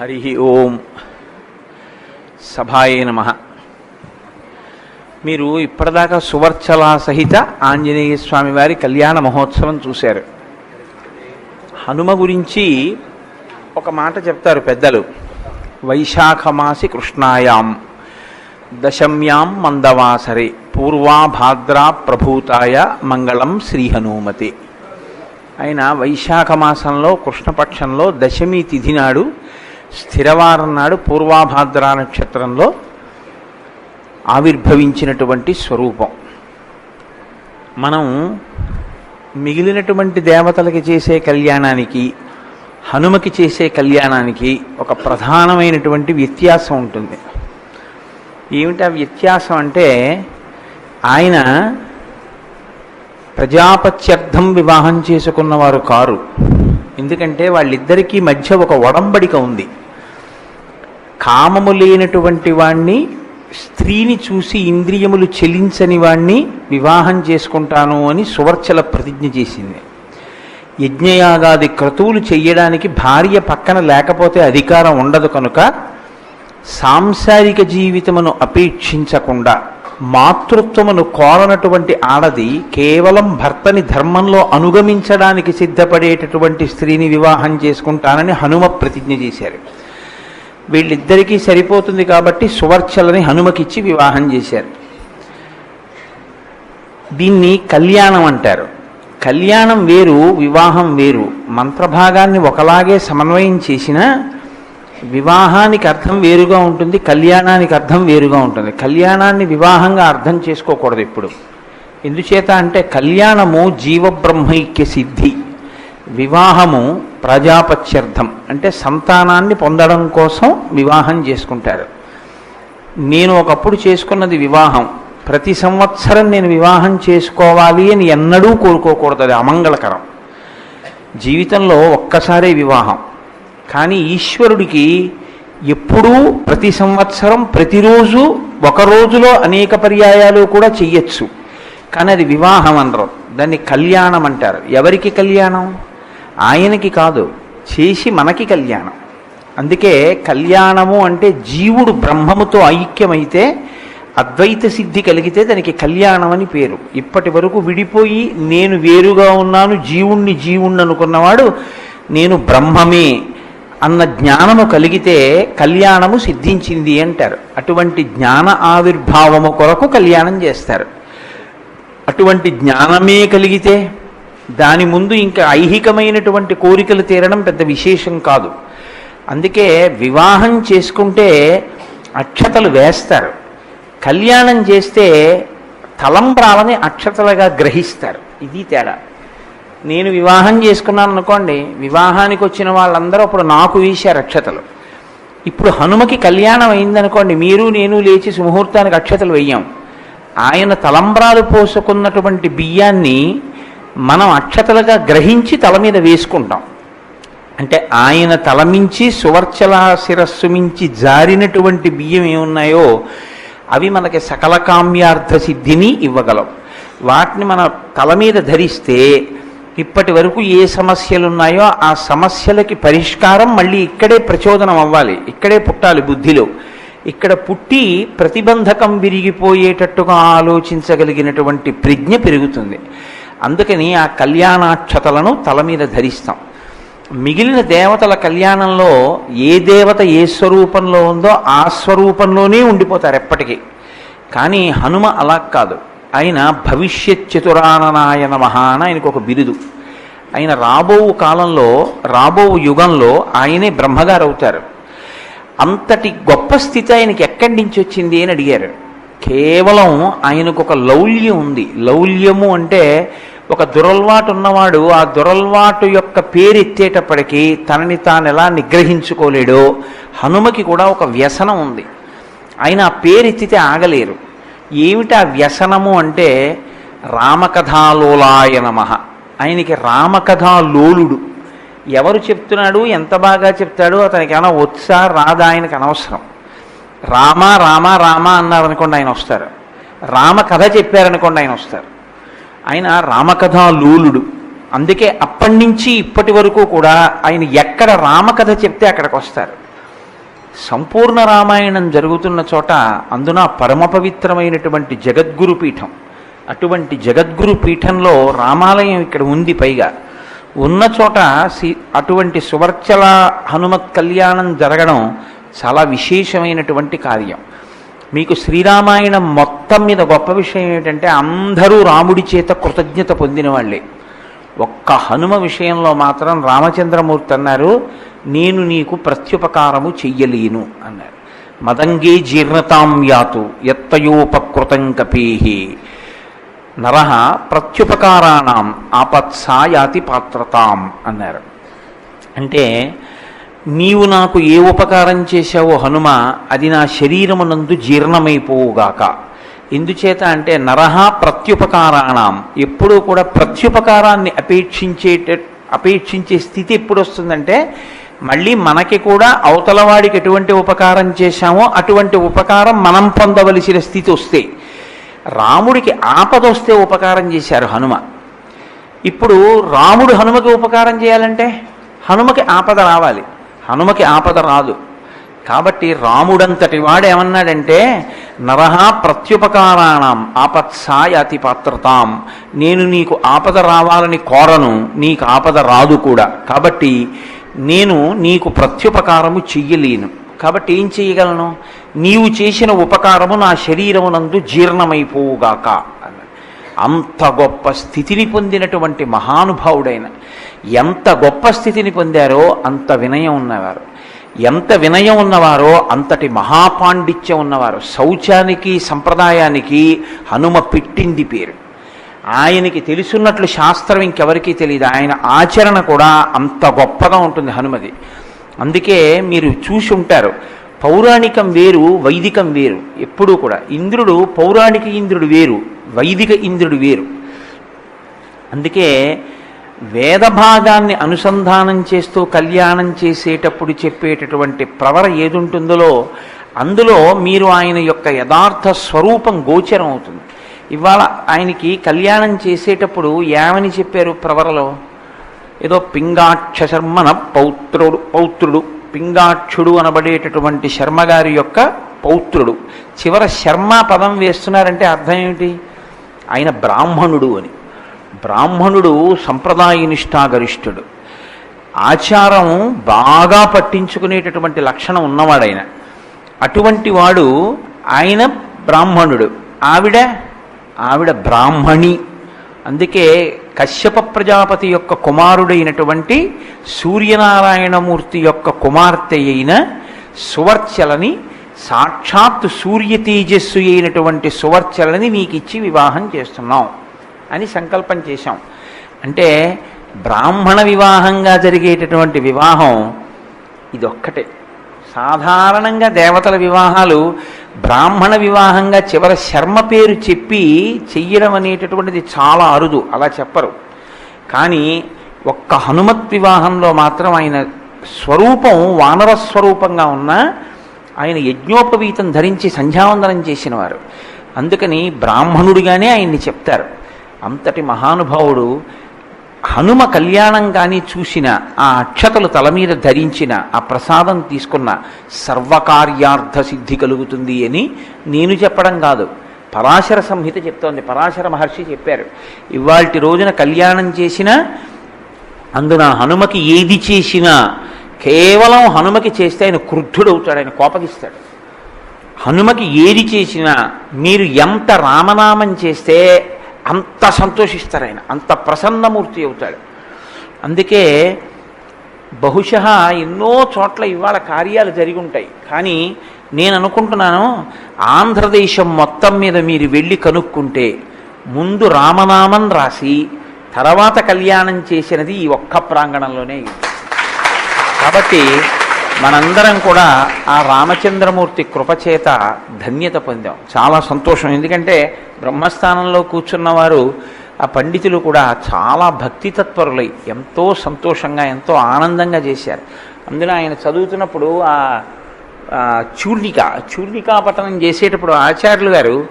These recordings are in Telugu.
హరి ఓం సభాయే నమ. మీరు ఇప్పటిదాకా సువర్చల సహిత ఆంజనేయ స్వామి వారి కళ్యాణ మహోత్సవం చూశారు. హనుమ గురించి ఒక మాట చెప్తారు పెద్దలు. వైశాఖమాసి కృష్ణాయాం దశమ్యాం మందవాసరే పూర్వాభాద్రా ప్రభూతాయ మంగళం శ్రీ హనుమతి. ఆయన వైశాఖ మాసంలో కృష్ణపక్షంలో దశమి తిథి నాడు స్థిరవారం నాడు పూర్వాభాద్ర నక్షత్రంలో ఆవిర్భవించినటువంటి స్వరూపం. మనం మిగిలినటువంటి దేవతలకి చేసే కళ్యాణానికి హనుమకి చేసే కళ్యాణానికి ఒక ప్రధానమైనటువంటి వ్యత్యాసం ఉంటుంది. ఏమిటి ఆ వ్యత్యాసం అంటే ఆయన ప్రజాపత్యర్థం వివాహం చేసుకున్నవారు కారు. ఎందుకంటే వాళ్ళిద్దరికీ మధ్య ఒక ఒడంబడిక ఉంది. కామము లేనటువంటి వాణ్ణి స్త్రీని చూసి ఇంద్రియములు చెలించని వాణ్ణి వివాహం చేసుకుంటాను అని సువర్చల ప్రతిజ్ఞ చేసింది. యజ్ఞయాగాది క్రతువులు చెయ్యడానికి భార్య పక్కన లేకపోతే అధికారం ఉండదు కనుక సాంసారిక జీవితమును అపేక్షించకుండా మాతృత్వమును కోరనటువంటి ఆడది కేవలం భర్తని ధర్మంలో అనుగమించడానికి సిద్ధపడేటటువంటి స్త్రీని వివాహం చేసుకుంటానని హనుమ ప్రతిజ్ఞ చేశారు. వీళ్ళిద్దరికీ సరిపోతుంది కాబట్టి సువర్చలని హనుమకిచ్చి వివాహం చేశారు. దీన్ని కళ్యాణం అంటారు. కళ్యాణం వేరు వివాహం వేరు. మంత్రభాగాన్ని ఒకలాగే సమన్వయం చేసినా వివాహానికి అర్థం వేరుగా ఉంటుంది కళ్యాణానికి అర్థం వేరుగా ఉంటుంది. కళ్యాణాన్ని వివాహంగా అర్థం చేసుకోకూడదు ఇప్పుడు ఎందుచేత అంటే కళ్యాణము జీవబ్రహ్మైక్య సిద్ధి వివాహము ప్రజాపత్యర్థం అంటే సంతానాన్ని పొందడం కోసం వివాహం చేసుకుంటారు. నేను ఒకప్పుడు చేసుకున్నది వివాహం ప్రతి సంవత్సరం నేను వివాహం చేసుకోవాలి అని ఎన్నడూ కోరుకోకూడదు అది అమంగళకరం. జీవితంలో ఒక్కసారే వివాహం. కానీ ఈశ్వరుడికి ఎప్పుడూ ప్రతి సంవత్సరం ప్రతిరోజు ఒక రోజులో అనేక పర్యాయాలు కూడా చెయ్యొచ్చు. కానీ అది వివాహం అనరు. దాన్ని కళ్యాణం అంటారు. ఎవరికి కళ్యాణం? ఆయనకి కాదు. చేసి మనకి కళ్యాణం. అందుకే కళ్యాణము అంటే జీవుడు బ్రహ్మముతో ఐక్యమైతే అద్వైత సిద్ధి కలిగితే దానికి కళ్యాణం అని పేరు. ఇప్పటి వరకు విడిపోయి నేను వేరుగా ఉన్నాను జీవుణ్ణి జీవుణ్ణి అనుకున్నవాడు నేను బ్రహ్మమే. అన్న జ్ఞానము కలిగితే కళ్యాణము సిద్ధించింది అంటారు. అటువంటి జ్ఞాన ఆవిర్భావము కొరకు కళ్యాణం చేస్తారు. అటువంటి జ్ఞానమే కలిగితే దాని ముందు ఇంకా ఐహికమైనటువంటి కోరికలు తీరడం పెద్ద విశేషం కాదు. అందుకే వివాహం చేసుకుంటే అక్షతలు వేస్తారు. కళ్యాణం చేస్తే తలంబ్రాలని అక్షతలుగా గ్రహిస్తారు. ఇది తేడా. నేను వివాహం చేసుకున్నాను అనుకోండి వివాహానికి వచ్చిన వాళ్ళందరూ అప్పుడు నాకు వీశారు అక్షతలు ఇప్పుడు హనుమకి కళ్యాణం అయిందనుకోండి మీరు నేను లేచి సుముహూర్తానికి అక్షతలు వెయ్యాం. ఆయన తలంబ్రాలు పోసుకున్నటువంటి బియ్యాన్ని మనం అక్షతలుగా గ్రహించి తల మీద వేసుకుంటాం. అంటే ఆయన తలమించి సువర్చల శిరస్సు మించి జారినటువంటి బియ్యం ఏమున్నాయో అవి మనకి సకల కామ్యార్థ సిద్ధిని ఇవ్వగలం. వాటిని మన తల మీద ధరిస్తే ఇప్పటి వరకు ఏ సమస్యలు ఉన్నాయో ఆ సమస్యలకి పరిష్కారం మళ్ళీ ఇక్కడే ప్రచోదనం అవ్వాలి. ఇక్కడే పుట్టాలి బుద్ధిలో. ఇక్కడ పుట్టి ప్రతిబంధకం విరిగిపోయేటట్టుగా ఆలోచించగలిగినటువంటి ప్రజ్ఞ పెరుగుతుంది. అందుకని ఆ కళ్యాణాక్షతలను తల మీద ధరిస్తాం. మిగిలిన దేవతల కళ్యాణంలో ఏ దేవత ఏ స్వరూపంలో ఉందో ఆ స్వరూపంలోనే ఉండిపోతారు ఎప్పటికీ. కానీ హనుమ అలా కాదు. ఆయన భవిష్యత్ చతురాననాయ నమః అని ఆయనకు ఒక బిరుదు. ఆయన రాబో కాలంలో రాబో యుగంలో ఆయనే బ్రహ్మగారు అవుతారు అంతటి గొప్ప స్థితి ఆయనకి ఎక్కడి నుంచి వచ్చింది అని అడిగారు. కేవలం ఆయనకు ఒక లౌల్యం ఉంది. లౌల్యము అంటే ఒక దురల్వాటు ఉన్నవాడు ఆ దురల్వాటు యొక్క పేరు ఎత్తేటప్పటికీ తనని తాను ఎలా నిగ్రహించుకోలేడో హనుమకి కూడా ఒక వ్యసనం ఉంది. ఆయన ఆ పేరు ఎత్తితే ఆగలేరు. ఏమిటి ఆ వ్యసనము అంటే రామకథాలోలాయ నమ. ఆయనకి రామకథాలోలుడు ఎవరు చెప్తున్నాడు? ఎంత బాగా చెప్తాడు అతనికి ఏమైనా వచ్చా రాదా ఆయనకు అనవసరం. రామ రామ రామ అన్నారనుకోండి ఆయన వస్తారు. రామ కథ చెప్పారనుకోండి ఆయన వస్తారు. ఆయన రామకథాలోలుడు అందుకే అప్పటి నుంచి ఇప్పటి వరకు కూడా ఆయన ఎక్కడ రామకథ చెప్తే అక్కడికి వస్తారు. సంపూర్ణ రామాయణం జరుగుతున్న చోట అందున పరమ పవిత్రమైనటువంటి జగద్గురు పీఠం. అటువంటి జగద్గురు పీఠంలో రామాలయం ఇక్కడ ఉంది పైగా. ఉన్న చోట సి అటువంటి సువర్చల హనుమత్ కళ్యాణం జరగడం చాలా విశేషమైనటువంటి కార్యం. మీకు శ్రీరామాయణం మొత్తం మీద గొప్ప విషయం ఏమిటంటే అందరూ రాముడి చేత కృతజ్ఞత పొందిన వాళ్ళే. ఒక్క హనుమ విషయంలో మాత్రం రామచంద్రమూర్తి అన్నారు నేను నీకు ప్రత్యుపకారము చెయ్యలేను అన్నారు. మదంగే జీర్ణతాం యాతు ఎత్తయోపకృతం కపీహి. నరహ ప్రత్యుపకారాణం ఆపత్సాయాతి పాత్రతాం అన్నారు. అంటే నీవు నాకు ఏ ఉపకారం చేశావో హనుమ అది నా శరీరమునందు జీర్ణమైపోవుగాక. ఎందుచేత అంటే నరహ ప్రత్యుపకారాణం. ఎప్పుడూ కూడా ప్రత్యుపకారాన్ని అపేక్షించేట అపేక్షించే స్థితి ఎప్పుడు వస్తుందంటే మళ్ళీ మనకి కూడా అవతలవాడికి ఎటువంటి ఉపకారం చేశామో అటువంటి ఉపకారం మనం పొందవలసిన స్థితి వస్తే రాముడికి ఆపద వస్తే ఉపకారం చేశారు హనుమ. ఇప్పుడు రాముడు హనుమకి ఉపకారం చేయాలంటే హనుమకి ఆపద రావాలి. హనుమకి ఆపద రాదు. కాబట్టి రాముడంతటి వాడు ఏమన్నాడంటే నరహ ప్రత్యుపకారాణం ఆపత్సాయతి పాత్రతాం నేను నీకు ఆపద రావాలని కోరను నీకు ఆపద రాదు కూడా. కాబట్టి నేను నీకు ప్రత్యుపకారము చెయ్యలేను. కాబట్టి ఏం చేయగలను నీవు చేసిన ఉపకారము నా శరీరమునందు జీర్ణమైపోవుగాక అంత గొప్ప స్థితిని పొందినటువంటి మహానుభావుడైన ఎంత గొప్ప స్థితిని పొందారో అంత వినయం ఉన్నవారు. ఎంత వినయం ఉన్నవారో అంతటి మహాపాండిత్యం ఉన్నవారు. శౌచానికి సంప్రదాయానికి హనుమ పెట్టింది పేరు. ఆయనకి తెలుసున్నట్లు శాస్త్రం ఇంకెవరికీ తెలియదు ఆయన ఆచరణ కూడా అంత గొప్పగా ఉంటుంది హనుమది. అందుకే మీరు చూసి ఉంటారు పౌరాణికం వేరు వైదికం వేరు. ఎప్పుడూ కూడా ఇంద్రుడు పౌరాణిక ఇంద్రుడు వేరు వైదిక ఇంద్రుడు వేరు. అందుకే వేదభాగాన్ని అనుసంధానం చేస్తూ కళ్యాణం చేసేటప్పుడు చెప్పేటటువంటి ప్రవర ఏదుంటుందో అందులో మీరు ఆయన యొక్క యథార్థ స్వరూపం గోచరం అవుతుంది. ఇవాళ ఆయనకి కళ్యాణం చేసేటప్పుడు ఏమని చెప్పారు ప్రవరలో? ఏదో పింగాక్ష శర్మన పౌత్రుడు పౌత్రుడు పింగాక్షుడు అనబడేటటువంటి శర్మగారి యొక్క పౌత్రుడు. చివర శర్మ పదం వేస్తున్నారంటే అర్థం ఏమిటి? ఆయన బ్రాహ్మణుడు అని. బ్రాహ్మణుడు సంప్రదాయ నిష్ఠాగరిష్ఠుడు. ఆచారం బాగా పట్టించుకునేటటువంటి లక్షణం ఉన్నవాడైన. అటువంటి వాడు ఆయన బ్రాహ్మణుడు. ఆవిడ ఆవిడ బ్రాహ్మణి. అందుకే కశ్యప ప్రజాపతి యొక్క కుమారుడైనటువంటి సూర్యనారాయణమూర్తి యొక్క కుమార్తె అయిన సువర్చలని సాక్షాత్ సూర్య తేజస్సు అయినటువంటి సువర్చలని నీకు ఇచ్చి వివాహం చేస్తున్నాం. అని సంకల్పం చేశాం. అంటే బ్రాహ్మణ వివాహంగా జరిగేటటువంటి వివాహం ఇదొక్కటే. సాధారణంగా దేవతల వివాహాలు బ్రాహ్మణ వివాహంగా చివర శర్మ పేరు చెప్పి చెయ్యడం అనేటటువంటిది చాలా అరుదు అలా చెప్పరు. కానీ ఒక్క హనుమత్ వివాహంలో మాత్రం ఆయన స్వరూపం వానర స్వరూపంగా ఉన్న ఆయన యజ్ఞోపవీతం ధరించి సంధ్యావందనం చేసినవారు. అందుకని బ్రాహ్మణుడిగానే ఆయన్ని చెప్తారు. అంతటి మహానుభావుడు హనుమ కళ్యాణం కానీ చూసిన ఆ అక్షతలు తల మీద ధరించిన ఆ ప్రసాదం తీసుకున్న సర్వకార్యార్థ సిద్ధి కలుగుతుంది అని నేను చెప్పడం కాదు. పరాశర సంహిత చెప్తోంది. పరాశర మహర్షి చెప్పారు. ఇవాల్టి రోజున కళ్యాణం చేసిన అందున హనుమకి ఏది చేసినా కేవలం హనుమకి చేస్తే ఆయన క్రుద్ధుడవుతాడు ఆయన కోపగిస్తాడు. హనుమకి ఏది చేసినా మీరు ఎంత రామనామం చేస్తే అంత సంతోషిస్తారు ఆయన. అంత ప్రసన్నమూర్తి అవుతాడు. అందుకే బహుశ ఎన్నో చోట్ల ఇవాళ కార్యాలు జరిగి ఉంటాయి కానీ నేను అనుకుంటున్నాను ఆంధ్రదేశం మొత్తం మీద మీరు వెళ్ళి కనుక్కుంటే ముందు రామనామం రాసి తర్వాత కళ్యాణం చేసినది ఈ ఒక్క ప్రాంగణంలోనే. కాబట్టి మనందరం కూడా ఆ రామచంద్రమూర్తి కృపచేత ధన్యత పొందాం. చాలా సంతోషం. ఎందుకంటే బ్రహ్మస్థానంలో కూర్చున్నవారు ఆ పండితులు కూడా చాలా భక్తి తత్పరులై ఎంతో సంతోషంగా ఎంతో ఆనందంగా చేశారు. అందులో ఆయన చదువుతున్నప్పుడు ఆ ఆ చూర్ణిక చూర్ణికా పఠనం చేసేటప్పుడు ఆచార్యులు గారు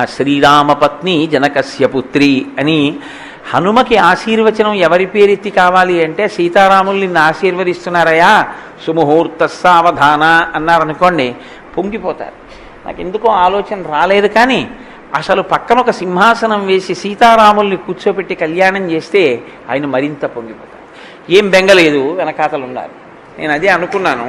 ఆ శ్రీరామ పత్ని జనకస్య పుత్రి అని హనుమకి ఆశీర్వచనం ఎవరి పేరెత్తి కావాలి అంటే సీతారాములు నిన్ను ఆశీర్వదిస్తున్నారయా సుముహూర్త సావధాన అన్నారనుకోండి పొంగిపోతారు. నాకు ఎందుకో ఆలోచన రాలేదు కానీ అసలు పక్కన ఒక సింహాసనం వేసి సీతారాముల్ని కూర్చోపెట్టి కళ్యాణం చేస్తే ఆయన మరింత పొంగిపోతారు. ఏం బెంగలేదు వెనకాతలు ఉన్నారు నేను అదే అనుకున్నాను.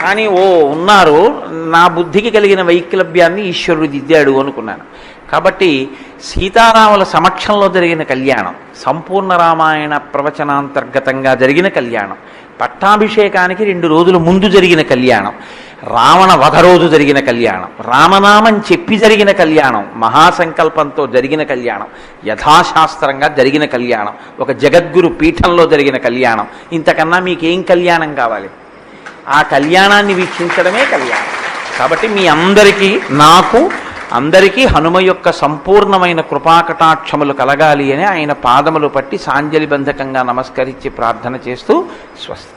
కానీ ఓ ఉన్నారు నా బుద్ధికి కలిగిన వైక్లభ్యాన్ని ఈశ్వరుడు దిద్దాడు అనుకున్నాను. కాబట్టి సీతారాముల సమక్షంలో జరిగిన కళ్యాణం సంపూర్ణ రామాయణ ప్రవచనాంతర్గతంగా జరిగిన కళ్యాణం పట్టాభిషేకానికి రెండు రోజుల ముందు జరిగిన కళ్యాణం రావణ వధ రోజు జరిగిన కళ్యాణం రామనామం చెప్పి జరిగిన కళ్యాణం మహాసంకల్పంతో జరిగిన కళ్యాణం యథాశాస్త్రంగా జరిగిన కళ్యాణం ఒక జగద్గురు పీఠంలో జరిగిన కళ్యాణం. ఇంతకన్నా మీకేం కళ్యాణం కావాలి? ఆ కళ్యాణాన్ని వీక్షించడమే కళ్యాణం. కాబట్టి మీ అందరికీ నాకు అందరికీ హనుమ యొక్క సంపూర్ణమైన కృపాకటాక్షములు కలగాలి అని ఆయన పాదములు పట్టి సాంజలిబంధకంగా నమస్కరించి ప్రార్థన చేస్తూ స్వస్తి.